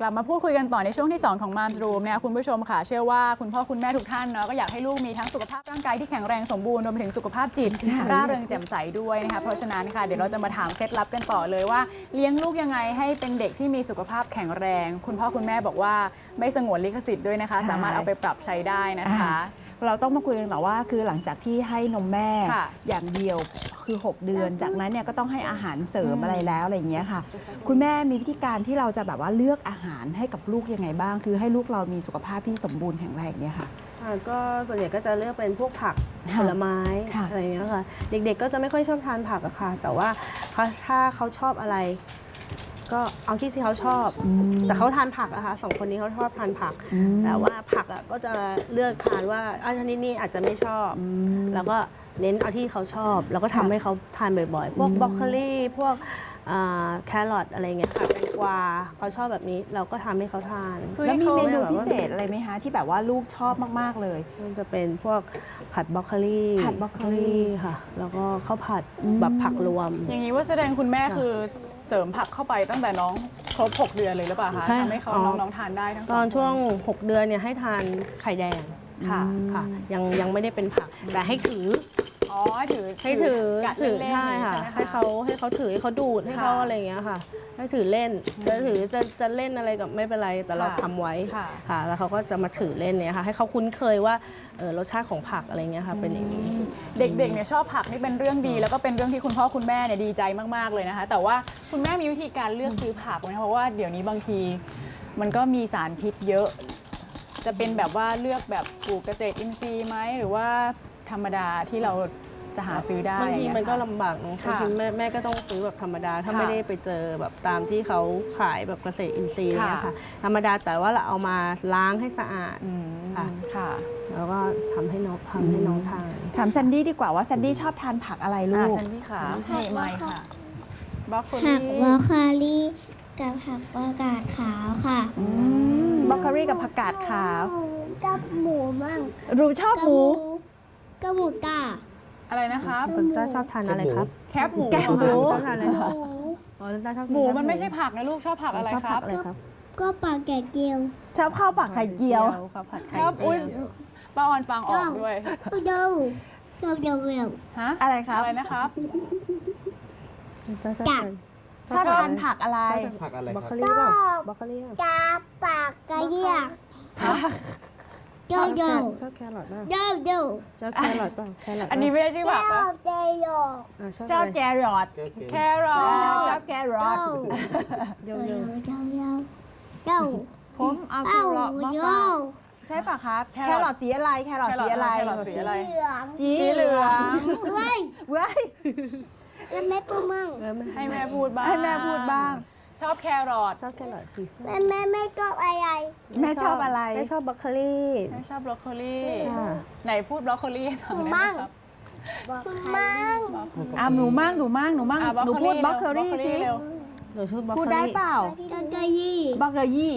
กลับมาพูดคุยกันต่อในช่วงที่ 2 ของมารรูมเนี่ยคุณผู้ชมค่ะ เชื่อว่าคุณพ่อคุณแม่ทุกท่านเนาะก็อยากให้ลูกมีทั้งสุขภาพร่างกายที่แข็งแรงสมบูรณ์รวมไปถึงสุขภาพจิตค่ะร่าเริงแจ่มใสด้วยนะคะเพราะฉะนั้นค่ะเดี๋ยวเราจะมาถามเคล็ดลับกันต่อเลยว่าเลี้ยงลูกยังไงให้เป็นเด็กที่มีสุขภาพแข็งแรง คุณพ่อคุณแม่บอกว่าไม่สงวนลิขสิทธิ์ด้วยนะคะใช่สามารถเอาไปปรับใช้ได้นะคะ เราต้องมาคุยกันต่อว่าคือหลังจากที่ให้นมแม่ค่ะอย่างเดียวคือ 6 เดือน จากนั้นเนี่ยก็ต้องให้อาหารเสริมอะไรแล้วอะไรอย่างเงี้ยค่ะ คุณแม่มีวิธีการที่เราจะแบบว่าเลือกอาหารให้กับลูกยังไงบ้าง คือให้ลูกเรามีสุขภาพที่สมบูรณ์แข็งแรงเนี่ยค่ะ ค่ะก็ส่วนใหญ่ก็จะเลือกเป็นพวกผักค่ะผลไม้ค่ะอะไรอย่างเงี้ยค่ะ เด็กๆก็จะไม่ค่อยชอบทานผักอะค่ะ แต่ว่าเขาถ้าเขาชอบอะไร ก็เอาที่ที่เขาชอบ แต่เขาทานผักอะค่ะสองคนนี้เขาชอบทานผัก แต่ว่าผักอะก็จะเลือกทานว่าอันนี้นี่อาจจะไม่ชอบ แล้วก็เน้นเอาที่เขาชอบ แล้วก็ทำค่ะให้เขาทานบ่อยๆ พวกบรอกโคลีพวกอ่าแครอทอะไรเงี้ยค่ะแตงก วาเขาชอบแบบนี้เราก็ทำให้เขาทานคือแล้วมีให้เมขานูแบบว่าพิเศษอะไรไหมคะที่แบบว่าลูกชอบมากๆเลย มันจะเป็นพวกผัดบรอกโคลีผัดบรอกโคลีค่ะ แล้วก็ข้าวผัดแบบผักรวม อย่างนี้ว่าแสดงคุณแม่ค่ะคือเสริมผักเข้าไปตั้งแต่น้องครบ 6 เดือนเลยหรือเปล่าคะใช่ทำให้เขาอ๋อ น้องๆทานได้ทั้งสตอนคช่วง 6 เดือนเนี่ยให้ทานไข่แดงค่ะค่ะ ยังยังไม่ได้เป็นผักแต่ให้ถือ อ๋อถือให้ถือกัดถือเล่นๆใช่ค่ะ ไหมให้เขาให้เขาถือให้เขาดูดให้เขาค่ะอะไรอย่างเงี้ยค่ะ ให้ถือเล่นจะถือจะจะเล่นอะไรกับไม่เป็นไรแต่เราค่ะทำไว้ค่ะ ค่ะ แล้วเขาก็จะมาถือเล่นเนี่ยค่ะ ให้เขาคุ้นเคยว่าเออรสชาติของผักอะไรเงี้ยค่ะ เป็นอย่างนี้ เด็กๆเนี่ยชอบผักนี่เป็นเรื่องดี แล้วก็เป็นเรื่องที่คุณพ่อคุณแม่เนี่ยดีใจมากๆเลยนะคะ แต่ว่าคุณแม่มีวิธีการเลือกซื้อผักไหมคะเพราะว่าเดี๋ยวนี้บางที มันก็มีสารพิษเยอะ จะเป็นแบบว่าเลือกแบบปลูกเกษตรอินทรีย์ไหมหรือว่าธรรมดาที่เรา จะหาซื้อได้บางทีอย่เยมันก็ค่ะลำบากเนอะค่ะบางทีแม่แม่ก็ต้องซื้อแบบธรรมดา ถ้าค่ะไม่ได้ไปเจอแบบตามที่เขาขายแบบเกษตรอินทรีย์อะไรเงี้ยค่ะ ค่ะ ธรรมดาแต่ว่าเราเอามาล้างให้สะอาด อืมค่ะ ค่ะแล้วก็ทำให้น้องทำให้น้องทาน ถามแซนดี้ดีกว่าว่าแซนดี้ชอบทานผักอะไรลูอะกฉันพี่ขาให้ไมค์ค่ะบรอกโคผัลีกบรอกโคลีกับผักประกาศขาวค่ะบรอกโคลีกับผักกาดขาว กับหมูมั่งรูชอบหมู กับหมูตา อะไรนะครับต้นต้าชอบทานอะไรครับแคบหมูแคบหมูเหรอต้นคะทานอะไรหครับมูอ๋อต้นต้าชอบกินหมูแคบมันไม่ใช่ผักนะลูกชอบผักอะไรชอบคผัรักบอะไรครับก็ปลาแกะเกียวชอบข้าวผักไข่เจียว ข้าวผัดคไข่รับเจีอุ้ยยวป้าออนฟังออกด้วยเดาเดาเดาเดา ฮะอะไรครับ อะไรนะครับต้นต้าชอบจับทานชอบทานผักอะไรผักอะไรบรอกคโครับลีเปล่าบรอกโคลีเปล่าตาปากกระเยียก เดาเดาชอบแครอทเปล่าเดาเดาชอบแครอทเปล่าแครอทอันนี้ไม่ได้ชื่อผักเดานะเดาอ่าชอบชอบอะไรแครอทแครอชทอบแครอทเดี๋ยวเดาเดี๋ยวเดาเดาเดาผมเอาแคเดารอทมาเดฝากาใช่ป่ะครับ แครอทสีอะไร แครอทสีอะไรแครอทสีอะไร เหลืองสีเหลืองเว้ยเว้ยแล้วแม่ปูมั่ง เออไม่ให้แม่พูดบ้าง ให้แม่พูดบ้าง ชอบแครอทชอบแครอทสีส้มแม่แม่ไม่ชอบอะไรแม่ชอบอะไร แม่ชอบบรอกโคลีแม่ชอบบรอกโคลีค่ะไหนพูดบรอกโคลีให้ฟังได้ไหมครับบอกมั่งอะหนูมั่งหนูมั่งหนูมั่งอะหนูพูดบล็อกเคอรี่สิเร็วหนูชอบบรอกโคลีพูดได้เปล่ากะกะยี่ บล็อกเกอรี่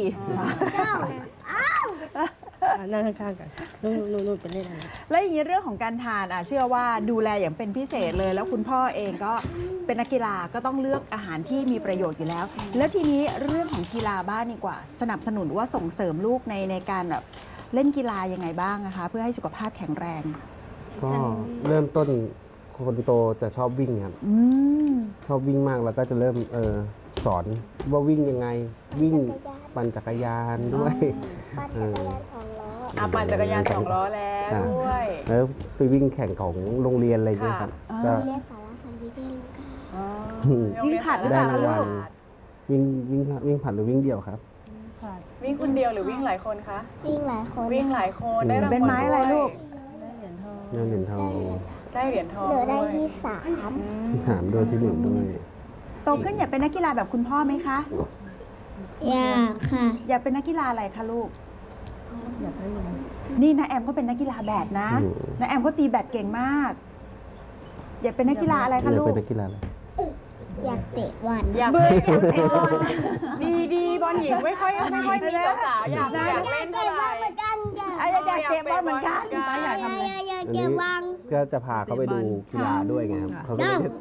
เจ้าอะ นั่งข้างๆกันนู่นนู่นนู่นเป็นเล่นอะไรและอย่างนี้เรื่องของการทานอะเชื่อว่าดูแลอย่างเป็นพิเศษเลย แล้วคุณพ่อเองก็เป็นนักกีฬาก็ต้องเลือกอาหารที่มีประโยชน์อยู่แล้ว แล้วทีนี้เรื่องของกีฬาบ้านดีกว่า สนับสนุนว่าส่งเสริมลูกในในการแบบเล่นกีฬายังไงบ้างนะคะ เพื่อให้สุขภาพแข็งแรง ก็เริ่มต้นคนโตจะชอบวิ่งครับอืมชอบวิ่งมากแล้วก็จะเริ่มเออสอนว่าวิ่งยังไง วิ่งปั่นจักรยานด้วย ปั่นจักรยานสองล้ ออะปั่นจักรยานสองล้อแล้วค่ะด้วยแล้วไปวิ่งแข่งของโรงเรียนอะไรอย่างเงี้ยครับค่ะก็เรียกสารสันวิทยาลูกค่ะอ๋อวิ่งผลัดหรือเปได้ล่ารางวัลวิ่งวิ่งวิ่งผ่านหรือวิ่งเดี่ยวครับวิ่งคนเดียวหรือวิ่งหลายคนคะวิ่งหลายคนวิ่งหลายคนได้รางวัลเป็นไม้อะไรลูกเงินเหรียญทองได้เหรียญทองเหลือได้ด้วยที่สามที่สามด้วยที่หนึ่งด้วยโตขึ้นอยากเป็นนักกีฬาแบบคุณพ่อไหมคะอยากค่ะ อยากเป็นนักกีฬาอะไรคะลูก นี่นะแอมก็เป็นนักกีฬาแบดนะอืม นะแอมก็ตีแบดเก่งมาก อยากเป็นนักกีฬาอะไรอยาคะกลูเป็กนนักกีฬาอะไรอยากเตะบอลอยากเบอร์อยากเตะบอล ดีดีบอลหญิงไม่ค่อยไม่ค่อยมีสาวๆอยากได้ อยากเล่นเท่าไหร่เหมือนกันจ้ะอะอยากเตะบอลเหมือนกันอยากอยากอยากอยากเตะบอล ก็จะพาเขาไปดูกีฬาด้วยไงครับเขาก็เลย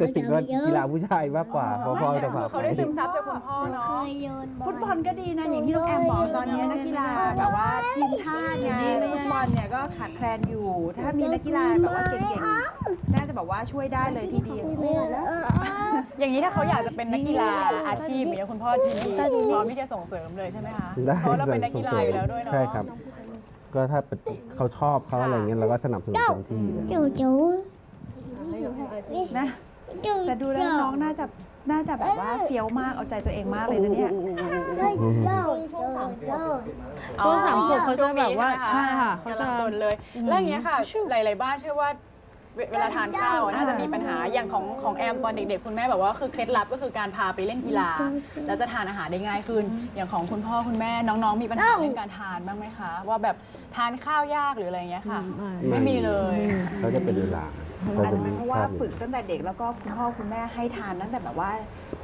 จะติดว่ากีฬาผู้ชายมากกว่าพอพอจะพาเขาไปได้ซึมซับจากคุณพ่อหนูเนาะเคยโยนฟุตบอลก็ดีนะอย่างที่น้องแอมบอกตอนนี้นักกีฬาแบบว่าทีมชาติเนี่ยฟุตบอลเนี่ยก็ขาดแคลนอยู่ ถ้ามีนักกีฬาแบบว่าเก่งๆน่าจะแบบว่าช่วยได้เลยทีเดียวอย่างนี้ถ้าเขาอยากจะเป็นนักกีฬาอาชีพอย่างเงี้ยคุณพ่อยินดีพร้อมที่จะส่งเสริมเลยใช่ไหมคะได้เพราะเราเป็นนักกีฬาอยู่แล้วด้วยเนาะใช่ครับ ก็ถ้าเป็นเขาชอบเขาอะไรเงี้ยเราก็สนับสนุนเต็มที่เลยจูจูนะจู แต่ดูแล้วน้องน่าจะน่าจะแบบว่าเฟี้ยวมากเอาใจตัวเองมากเลยนะเนี่ยช่วงสามขวบอ๋อช่วงสามขวบเขาจะแบบว่าช่วงนี้ใช่ค่ะเขาเขาจะจะสนเลยแล้วอย่างเงี้ยค่ะ หลาย ๆ บ้านเชื่อว่า เวเวลาทานข้าวอะน่าจะมีปัญหาอย่างของของแอมตอนเด็กๆ คุณแม่แบบว่าคือเคล็ดลับก็คือการพาไปเล่นกีฬา แล้วจะทานอาหารได้ง่ายขึ้น อย่างของคุณพ่อคุณแม่น้องๆ มีปัญหาเรื่องการทานบ้างไหมคะ ว่าแบบทานข้าวยากหรืออะไรเงี้ยค่ะ ไม่มีเลย เขาจะเป็นเวลาเขาอาจจะจะไม่เป็นเพราะชว่าอบฝึกตั้งแต่เด็กแล้วก็คุณพ่อคุณแม่ให้ทานตั้งแต่แบบว่า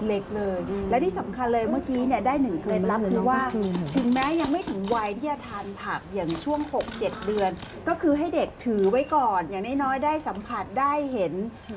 เล็กเลย และที่สำคัญเลยเมื่อกี้เนี่ยได้หนึ่งเคล็ดลับคือว่าถึงแม้ยังไม่ถึงวัยที่จะทานผักอย่างช่วง 6-7 เดือน ก็คือให้เด็กถือไว้ก่อนอย่างน้อยๆได้สัมผัสได้เห็น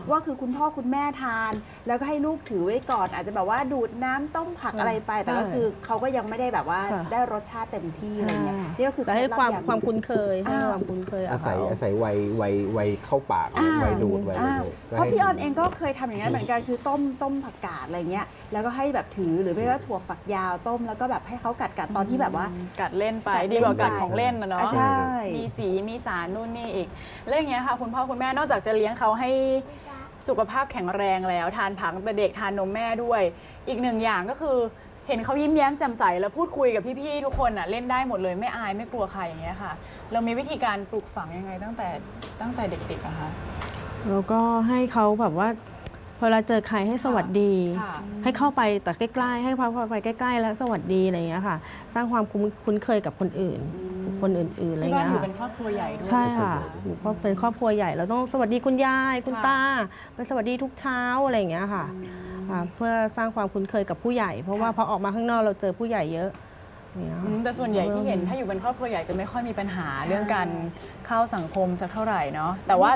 ว่าคือคุณพ่อคุณแม่ทาน แล้วก็ให้ลูกถือไว้ก่อน อาจจะแบบว่าดูดน้ำต้มผักอะไรไป แต่ก็คือเขาก็ยังไม่ได้แบบว่าค่ะ ได้รสชาติเต็มที่อะไรเงี้ยนี่ก็คือแต่ให้เลับความอย่ง ความคุ้นเคยให้อ่า ความคุ้นเคยอากับศัยเขาอาศัยวัยวัยวัยเข้าปากอ่า วัยดูดวัยอะไรอ่าเงี้ยก็เพราะให้พี่ออนเองก็เคยทำอย่างนั้นเหมือนกันคือต้มต้มผักกาดอะไรเงี้ยแล้วก็ให้แบบถือหรือไม่ก็ถั่วฝักยาวต้มแล้วก็แบบให้เขากัดกัดๆตอนที่แบบว่า กัดเล่นไปกัดเล่นดีกว่ากัดไปของเล่นนะเนาะ อะใช่ มีสีมีสารนู่นนี่อีกแล้วอย่างเงี้ยค่ะ คุณพ่อคุณแม่นอกจากจากจะเลี้ยงเขาให้สุขภาพแข็งแรงแล้ว ทานผักแต่เด็กทานนมแม่ด้วย อีกหนึ่งอย่างก็คือเห็นเขายิ้มแย้มแจ่มใสแล้วพูดคุยกับพี่ๆทุกคนอะเล่นได้หมดเลยไม่อายไม่กลัวใครอย่างเงี้ยค่ะ เรามีวิธีการปลูกฝังยังไงตั้งแต่ตั้งแต่เด็กๆอะคะ แล้วก็ให้เขาแบบว่า เวลาเจอใครให้สวัสดี ค่ะให้เข้าไปแต่ใกล้ๆ ให้พาเข้าไปใกล้ๆ แล้วสวัสดีอะไรอย่างเงี้ยค่ะ สร้างความคุ้นคุ้นเคยกับคนอื่น คนอื่นๆอะไรอที่ย่างบ้านเงี้ยถือค่ะเป็นครอบครัวใหญ่ด้วยใช่ค่ะหนูก็เป็นครอบครัวใหญ่เราต้องสวัสดีคุณยายคุณค่ะตาไปสวัสดีทุกเช้าอะไรอย่างเงี้ยค่ะค่ะเพื่อสร้างความคุ้นเคยกับผู้ใหญ่ เพราะว่าพอออกมาข้างนอกเราเจอผู้ใหญ่เยอะ เนี่ยอืมแต่ส่วนใหญ่ที่เห็นถ้าอยู่เป็นครอบครัวใหญ่จะไม่ค่อยมีปัญหาเรื่องการเข้าสังคมสักเท่าไหร่เนาะแต่ว่า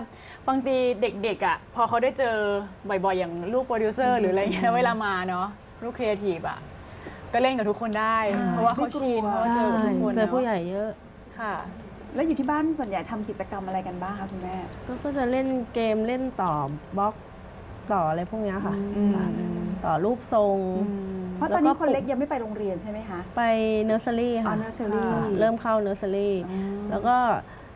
บางทีเด็กๆอะพอเขาได้เจอบ่อยๆ อย่างลูกโปรดิวเซอร์หรืออะไรเงี้ยเวลามาเนาะลูกครีเอทีฟอะก็เล่นกับทุกคนได้ ใช่ เพราะว่าเขาชินเพราะว่าเจอกับทุกคนเจอผู้เนาะใหญ่เยอะ ค่ะ แล้วอยู่ที่บ้านส่วนใหญ่ทำกิจกรรมอะไรกันบ้างคะคุณแม่ ก็ก็จะเล่นเกมเล่นต่อบล็อกต่ออะไรพวกเนี้ยค่ะ อืม ต่อรูปทรง เพราะตอนนี้แล้วก็คนเล็กยังไม่ไปโรงเรียนใช่ไหมคะ ไปเนอร์เซอรี่อ๋ค่ะอ nursery ค่ะเริ่มเข้าเนอร์เซอรี่อืมแล้วก็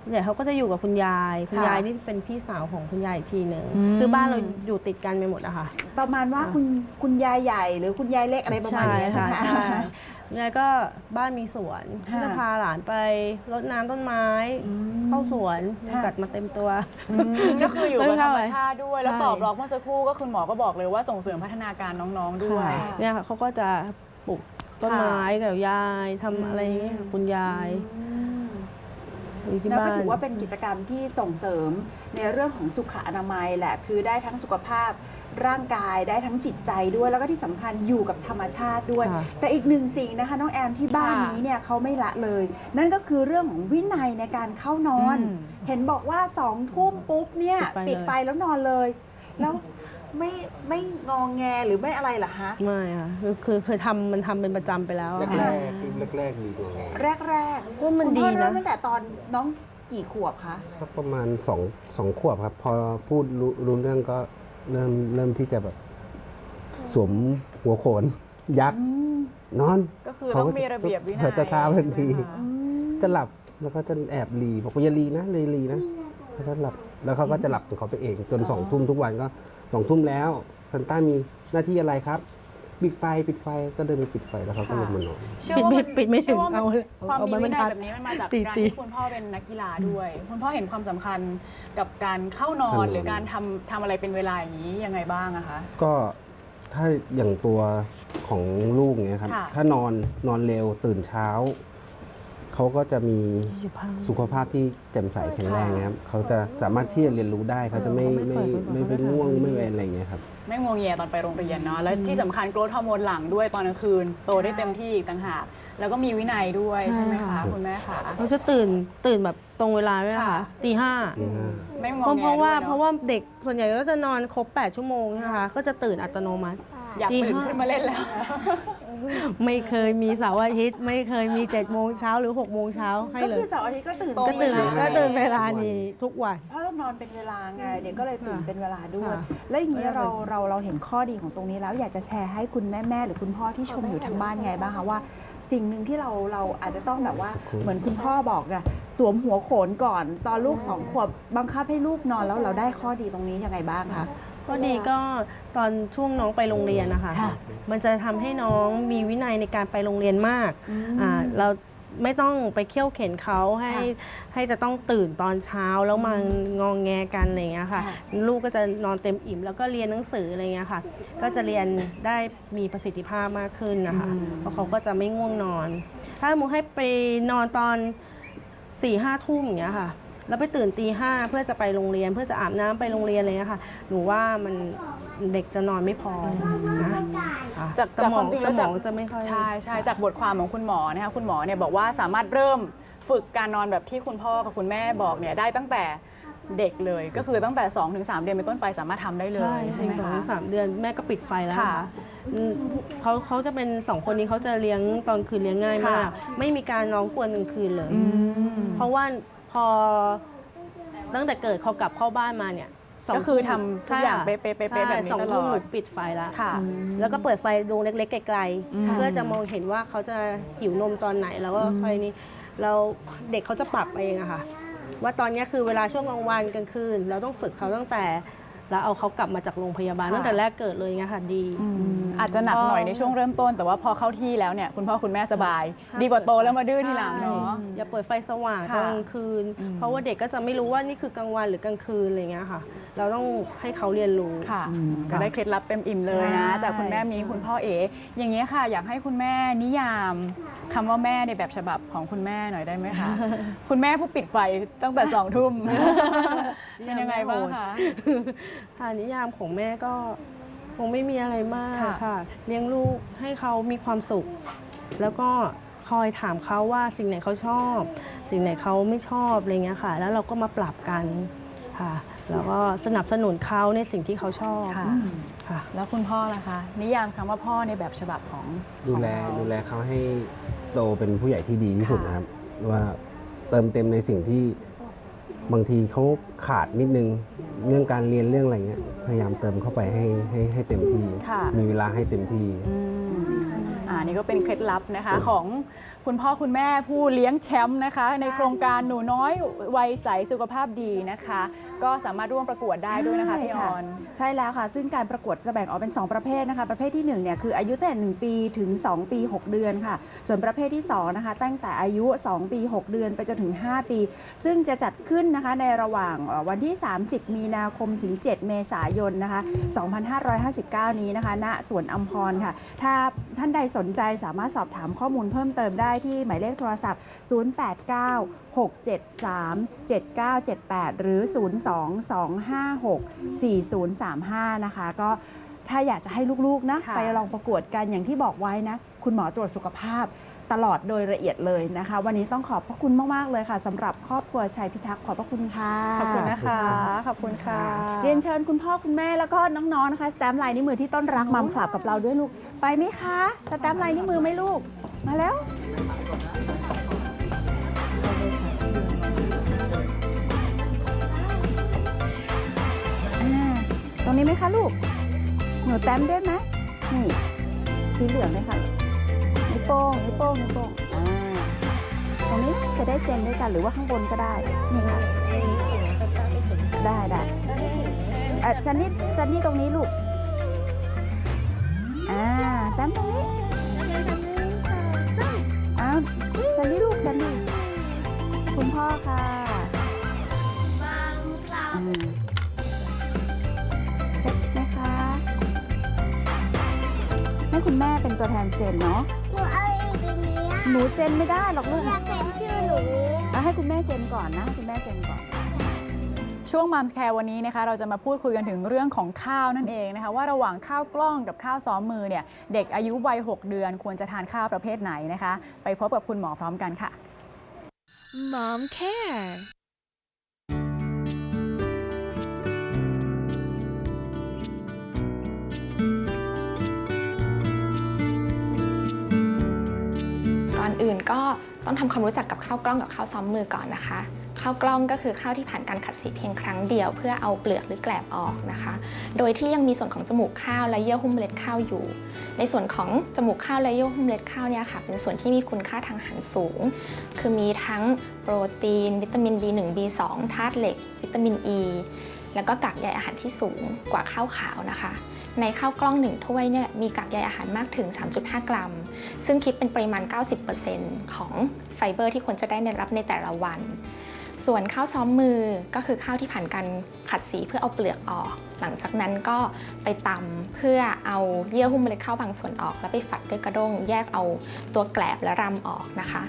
ใหญ่เขาก็จะอยู่กับคุณยาย คุณค่ะ ยายนี่เป็นพี่สาวของคุณยายอีกทีหนึ่งอืม คือบ้านเราอยู่ติดกันไปหมดอะค่ะ ประมาณว่าคุณคุณยายใหญ่หรือคุณยายเล็กอะไรประมาณนี้ใช่ไหมใช่ ยายก็บ้านมีสวนค่ะก็จะพาหลานไปรดน้ำต้นไม้ เข้าสวนค่ะจัดมาเต็มตัว ก็คืออยู่กับธรรมชาติด้วยใช่แล้วตอบบล็อกเมื่อสักครู่ก็คุณหมอก็บอกเลยว่าส่งเสริมพัฒนาการน้องๆด้วยค่ะเนี่ยค่ะเขาก็จะปลูกต้นไม้กับยายทำอะไรอย่างเงี้ยค่ะคุณยายอยู่ที่แล้วบ้าก็นถือว่าเป็นกิจกรรมที่ส่งเสริมในเรื่องของสุขอนามัยแหละ คือได้ทั้งสุขภาพ ร่างกายได้ทั้งจิตใจด้วย แล้วก็ที่สำคัญอยู่กับธรรมชาติด้วยค่ะแต่อีกหนึ่งสิ่งนะคะน้องแอมที่บ้านค่ะนี้เนี่ยเขาไม่ละเลย นั่นก็คือเรื่องของวินัยในการเข้านอนอืมเห็นบอกว่าสองทุ่มปุ๊บเนี่ยปิปิดดไฟไฟเลยแล้วนอนเลย แล้วไม่ไม่งองแงหรือไม่อะไรเหรอคะไม่ค่ะคือคือเคยทำมันทำเป็นประจำไปแล้วแรอะกค่ะแรกแรกแรกๆดีกว่าไงแรกแรกว่ามันคุณพ่อดีนะเริ่มตั้งแต่ตอนน้องกี่ขวบคะก็ประมาณสองสองขวบครับ พอพูดรู้รู้เรื่องก็ เริ่มเริ่มที่จะแบบสวมหัวโขน ยักษ์นอนก็คือต้องมีระเบียบวินัยเขาจะทราบทันทีใช่ไหมคะจะหลับแล้วก็จะแอบรีบอกว่าอย่ารีนะเลยรีนะแล้วก็หลับแล้วเขาก็จะหลับของเขาไปเอง จนสองทุ่มทุกวันก็สองทุ่มแล้วซันต้ามีหน้าที่อะไรครับ ปิดไฟปิดไฟก็เดินไปปิดไฟแล้วเขาก็ลงมานอน เชื่อว่าปิดปิดไม่ถึงชื่ว่นเอาความเอามีไม้บรวิรนัทัยดแบบนี้มันมาจากตีการตี ที่คุณพ่อเป็นนักกีฬาด้วย คุณพ่อเห็นความสำคัญกับการเข้านอนเข้านอนหรือการทำทำอะไรเป็นเวลาอย่างนี้ยังไงบ้างอะคะ ก็ถ้าอย่างตัวของลูกเนี้ยครับ ค่ะ ถ้านอนนอนเร็วตื่นเช้า เขาก็จะมีสุขภาพที่แจ่มใสแข็งแรงนะครับเขาจะสามารถที่จะเรียนรู้ได้เขาจะไม่เออไม่เขาไม่ไม่เปิไปดง่วงเขาไม่ไม่ทำไปอะไรอย่างเงี้ยครับ ไม่งวงเงียตอนไปโรงเรียนเนาะและที่สำคัญโกรทฮอร์โมนหลังด้วยตอนกลางคืน โตได้เต็มที่อีกต่างหากแล้วก็มีวินัยด้วยใช่ใช่ไหมคะค่ะคุณแม่คะเขาจะตื่นตื่นแบบตรงเวลาด้วยนะค่ะค่ะตีห้าจริงฮะไม่งเพอราะแงเพราะว่าด้วยนอเพราะว่าเด็กส่วนใหญ่ก็จะนอนครบ 8 ชั่วโมงนะคะก็จะตื่นอัตโนมัติ อยากตีตื่นห้าขึ้นมาเล่นแล้ว ไม่เคยมีเสาร์อาทิตย์ไม่เคยมี7จ็ดโมงเช้าหรือ6กโมงเช้าให้ก็เลคืยอเสาร์อาทิตย์ก็ตื่นตรงก็ตื่นเวลาก็ตื่นเวลานี้ทุกวัน เพราะเรานอนเป็นเวลาไงเด็กก็เลยตื่นค่ะเป็นเวลาด้วย ค่ะแล้วอย่างนี้เราเราเราเห็นข้อดีของตรงนี้แล้วอยากจะแชร์ให้คุณแม่แม่ๆหรือคุณพ่อที่ชมอยู่ทางบ้านไงบ้างคะว่า สิ่งหนึ่งที่เราเราอาจจะต้องแบบว่าเหมือนคุณพ่อบอกอะสวมหัวโขนก่อน ตอนลูกสองขวบบังคับให้ลูกนอนแล้วเราได้ข้อดีตรงนี้ยังไงบ้างคะ ก็ดีก็ตอนช่วงน้องไปโรงเรียนนะคะค่ะมันจะทำให้น้องมีวินัยในการไปโรงเรียนมากอ่าเราไม่ต้องไปเคี่ยวเข็นเขาให้ให้จะต้องตื่นตอนเช้าแล้วมางองแงกันอะไรอย่างเงี้ยค่ะ ลูกก็จะนอนเต็มอิ่มแล้วก็เรียนหนังสืออะไรเงี้ยค่ะ ก็จะเรียนได้มีประสิทธิภาพมากขึ้นนะคะ เพราะเขาก็จะไม่ง่วงนอน ถ้ามูให้ไปนอนตอนสี่ห้าทุ่มอย่างเงี้ยค่ะ แล้วไปตื่นตีห้าเพื่อจะไปโรงเรียน เพื่อจะอาบน้ำไปโรงเรียนอะไรเงี้ยค่ะหนูว่ามันเด็กจะนอนไม่พอนะค่ะจากสจากมควาองมจริงสแล้วมจากองจะไม่ค่อยใช่ใช่จากบทความของคุณหมอนะคะคุณหมอเนี่ยบอกว่าสามารถเริ่มฝึกการนอนแบบที่คุณพ่อกับคุณแม่บอกเนี่ยได้ตั้งแต่เด็กเลยก็คือตั้งแต่2-3เดือนเป็นต้นไปสามารถทำได้เลใช่ยใช่ใช่ไหมสองคะสามเดือนแม่ก็ปิดไฟแล้วค่ะค่ะอืมเขาเขาจะเป็นสองคนนี้เขาจะเลี้ยงตอนคืนเลี้ยงง่ายมากค่ะไม่มีการน้องกวนกลางคืนเลย เพราะว่า พอตั้งแต่เกิดเขากลับเข้าบ้านมาเนี่ยสงก็คือทุ่มทำทุกอย่างใช่เป๊ะๆๆๆแบบนี้ใช่สองตลทุ่มอหนูดปิดไฟแล้วค่ะ แล้วก็เปิดไฟดวงเล็ก ๆ ไกลๆเพื่อจะมองเห็นว่าเขาจะหิวนมตอนไหนแล้วก็ค่อยนี้เราเด็กเขาจะปรับเองอะค่ะ ว่าตอนเนี้ยคือเวลาช่วงกลางวันกลางคืน เราต้องฝึกเขาตั้งแต่ เราเอาเขากลับมาจากโรงพยาบาลค่ะ ตั้งแต่แรกเกิดเลยไงค่ะดี อาจจะหนักหน่อยในช่วงเริ่มต้น แต่ว่าพอเข้าที่แล้วเนี่ยคุณพ่อคุณแม่สบาย ดีกว่าโตแล้วมาดื้อทีหลังเนาะ อย่าเปิดไฟสว่างค่ะตอนกลางคืน เพราะว่าเด็กก็จะไม่รู้ว่านี่คือกลางวันหรือกลางคืนอะไรเงี้ยค่ะ เราต้องให้เขาเรียนรู้ ค่ะก็ได้เคล็ดลับเต็มอิ่มเลยนะ ใช่ จากคุณแม่มีคุณพ่อเอ๋อย่างนี้ยค่ะ อยากให้คุณแม่นิยาม คำว่าแม่ในแบบฉบับของคุณแม่หน่อยได้ไหมคะ คุณแม่ผู้ปิดไฟตั้งแต่สองทุ่มเป็นยังไงบ้างคะค่ะนิยามของแม่ก็คงไม่มีอะไรมากค่ะค่ะ เลี้ยงลูกให้เขามีความสุข แล้วก็คอยถามเขาว่าสิ่งไหนเขาชอบ สิ่งไหนเขาไม่ชอบอะไรเงี้ยค่ะ แล้วเราก็มาปรับกันค่ะ แล้วก็สนับสนุนเขาในสิ่งที่เขาชอบค่ะค่ะแล้วคุณพ่อล่ะคะ นิยามคำว่าพ่อในแบบฉบับของดูแลของเราดูแลเขาให้ โตเป็นผู้ใหญ่ที่ดีที่สุดค่ะนะครับ ว่าเติมเต็มในสิ่งที่บางทีเขาขาดนิดนึงเรื่องการเรียนเรื่องอะไรเงี้ยพยายามเติมเข้าไปให้ให้ให้เต็มที่ ค่ะ มีเวลาให้เต็มที่ อืม อ่านี่ก็เป็นเคล็ดลับนะคะของคุณพ่อคุณแม่ผู้เลี้ยงแชมป์นะคะ ในโครงการหนูน้อยวัยใสสุขภาพดีนะคะ ก็สามารถร่วมประกวดได้ด้วยนะคะพี่ออน ใช่แล้วค่ะ ซึ่งการประกวดจะแบ่งออกเป็น 2 ประเภทนะคะ ประเภทที่1เนี่ยคืออายุตั้งแต่1ปีถึง 2 ปี 6 เดือนค่ะ ส่วนประเภทที่2นะคะตั้งแต่อายุ 2 ปี 6 เดือนไปจนถึง 5 ปี ซึ่งจะจัดขึ้นนะคะในระหว่างวันที่ 30 มีนาคมถึง 7 เมษายนนะคะ 2559 นี้นะคะณสวนอัมพรค่ะ ถ้าท่านใดสนใจสามารถสอบถามข้อมูลเพิ่มเติมได้ที่หมายเลขโทรศัพท์ 089 673 7978 หรือ 02 256 4035 นะคะ ก็ถ้าอยากจะให้ลูกๆนะค่ะไปลองประกวดกันอย่างที่บอกไว้นะ คุณหมอตรวจสุขภาพ ตลอดโดยละเอียดเลยนะคะ วันนี้ต้องขอบพระคุณมาก ๆ เลยค่ะสำหรับครอบครัวชัยพิทักษ์ขอบพระคุณค่ะ ขอบคุณนะคะ ขอบคุณค่ะ เรียนเชิญคุณพ่อคุณแม่แล้วก็น้อง ๆ นะคะสแตมป์ลายนิ้วมือที่ต้นรักมัมคลับกับเราด้วยลูก ไปไหมคะสแตมป์ลายนิ้วมือไหมลูก มาแล้วอ่าตรงนี้ไหมคะลูก หนูแต้มด้วยไหมนี่สีเหลืองเลยค่ะนิ้ว โป้งนิ้วโป้งนิ้วโป้งอ่าตรงนี้นะจะได้เซ็นด้วยกันหรือว่าข้างบนก็ได้นี่ค่ะได้ได้เอ่อจันนี่จันนี่ตรงนี้ลูกอ่าแต้มตรงนี้อ้าวจันนี่ลูกจันนี่คุณพ่อค่ะอ่าเช็ดไหมคะให้คุณแม่เป็นตัวแทนเซ็นเนาะ หนูเซ็นไม่ได้หรอกลูกอยากเห็นชื่อหนูเอาให้คุณแม่เซ็นก่อนนะให้คุณแม่เซ็นก่อน ช่วงมัมส์แคร์วันนี้นะคะเราจะมาพูดคุยกันถึงเรื่องของข้าวนั่นเองนะคะว่าระหว่างข้าวกล้องกับข้าวซ้อมมือเนี่ยเด็กอายุวัย 6 เดือนควรจะทานข้าวประเภทไหนนะคะ ไปพบกับคุณหมอพร้อมกันค่ะ Mom Care ก็ต้องทำความรู้จักกับข้าวกล้องกับข้าวซ้อมมือก่อนนะคะข้าวกล้องก็คือข้าวที่ผ่านการขัดสีเพียงครั้งเดียว เพื่อเอาเปลือกหรือแกลบออกนะคะ โดยที่ยังมีส่วนของจมูกข้าวและเยื่อหุ้มเมล็ดข้าวอยู่ ในส่วนของจมูกข้าวและเยื่อหุ้มเมล็ดข้าวเนี่ยค่ะเป็นส่วนที่มีคุณค่าทางอาหารสูง คือมีทั้งโปรตีน วิตามิน B1 B2 ธาตุเหล็ก วิตามิน E แล้วก็กากใยอาหารที่สูงกว่าข้าวขาวนะคะ ในข้าวกล้องหนึ่งถ้วยเนี่ยมีกากใยอาหารมากถึง 3.5 กรัม ซึ่งคิดเป็นปริมาณ 90%ของไฟเบอร์ที่ควรจะได้รับในแต่ละวัน ส่วนข้าวซ้อมมือก็คือข้าวที่ผ่านการขัดสีเพื่อเอาเปลือกออก หลังจากนั้นก็ไปตำเพื่อเอาเยื่อหุ้มเมล็ดข้าวบางส่วนออก แล้วไปฝัดด้วยกระด้งแยกเอาตัวแกลบและรำออกนะคะ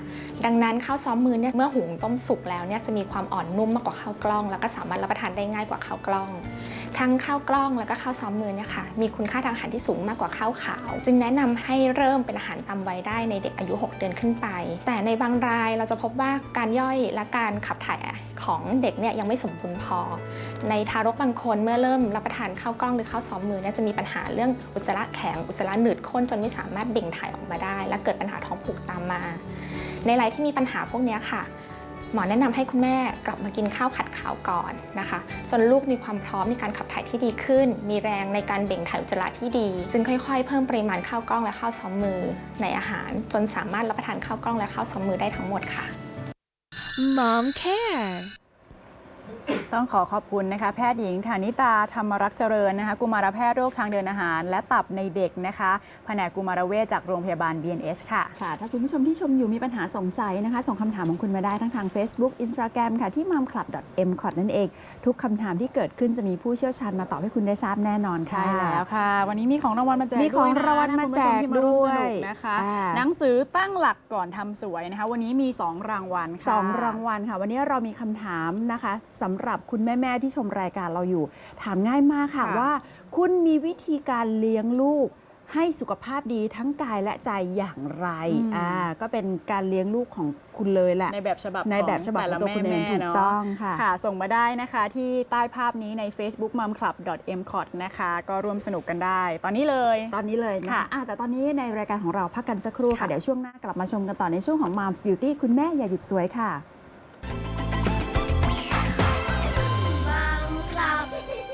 ดังนั้นข้าวซ้อมมือเนี่ยเมื่อหุงต้มสุกแล้วเนี่ยจะมีความอ่อนนุ่มมากกว่าข้าวกล้อง แล้วก็สามารถรับประทานได้ง่ายกว่าข้าวกล้อง ทั้งข้าวกล้องแล้วก็ข้าวซ้อมมือเนี่ยค่ะมีคุณค่าทางอาหารที่สูงมากกว่าข้าวขาว จึงแนะนำให้เริ่มเป็นอาหารตามวัยได้ในเด็กอายุ 6 เดือนขึ้นไป แต่ในบางรายเราจะพบว่าการย่อยและการขับถ่ายของเด็กเนี่ยยังไม่สมบูรณ์พอ ในทารกบางคนเมื่อเริ่มรับประทานข้าวกล้องหรือข้าวซ้อมมือเนี่ยจะมีปัญหาเรื่องอุจจาระแข็งอุจจาระหนืดข้นจนไม่สามารถเบ่งถ่ายออกมาได้ และเกิดปัญหาท้องผูกตามมา ในรายที่มีปัญหาพวกนี้ค่ะ หมอแนะนำให้คุณแม่กลับมากินข้าวขัดขาวก่อนนะคะ จนลูกมีความพร้อมในการขับถ่ายที่ดีขึ้น มีแรงในการเบ่งถ่ายอุจจาระที่ดี จึงค่อยๆ เพิ่มปริมาณข้าวกล้องและข้าวซ้อมมือ ในอาหาร จนสามารถรับประทานข้าวกล้องและข้าวซ้อมมือได้ทั้งหมดค่ะ Mom Care ต้องขอขอบคุณนะคะ แพทย์หญิงฐานิตาธรรมรักษ์เจริญนะคะ กุมารแพทย์โรคทางเดินอาหาร และตับในเด็กนะคะ แผนกกุมารเวชจากโรงพยาบาล BNH ค่ะ ค่ะ ถ้าคุณผู้ชมที่ชมอยู่มีปัญหาสงสัยนะคะ ส่งคำถามของคุณมาได้ทั้งทาง Facebook Instagram ค่ะ ที่ momclub.mcot นั่นเอง ทุกคำถามที่เกิดขึ้นจะมีผู้เชี่ยวชาญมาตอบให้คุณได้ทราบแน่นอนค่ะใช่แล้วค่ะ วันนี้มีของรางวัลมาแจกมีของด้วยนะรางวัลมาแจกท่นผู้ชที่มาร่วมสนุกด้วยนะคะอ่าหนังสือตั้งหลักก่อนทำสวยนะคะ วันนี้มี 2 รางวัลค่ะสองรางวัลค่ะ วันนี้เรามีคำถามนะคะสำหรับคุณแม่ๆที่ชมรายการเราอยู่ ถามง่ายมากค่ะค่ะ ว่า คุณมีวิธีการเลี้ยงลูก ให้สุขภาพดีทั้งกายและใจอย่างไรอ่าก็เป็นการเลี้ยงลูกของคุณเลยแหละในแบบฉบับในแบบฉบับแต่ละของตัวคุณเองแม่ๆถูกเนาะต้องค่ะ ค่ะ ส่งมาได้นะคะที่ใต้ภาพนี้ใน Facebook m u m c l u b m c o t นะคะ ก็ร่วมสนุกกันได้ ตอนนี้เลย ตอนนี้เลยนะค่ะคะอะแต่ตอนนี้ในรายการของเราพักกันสักครู่ค่ะ ค่ะ เดี๋ยวช่วงหน้ากลับมาชมกันต่อในช่วงของ Moms Beauty คุณแม่อย่าหยุดสวยค่ะ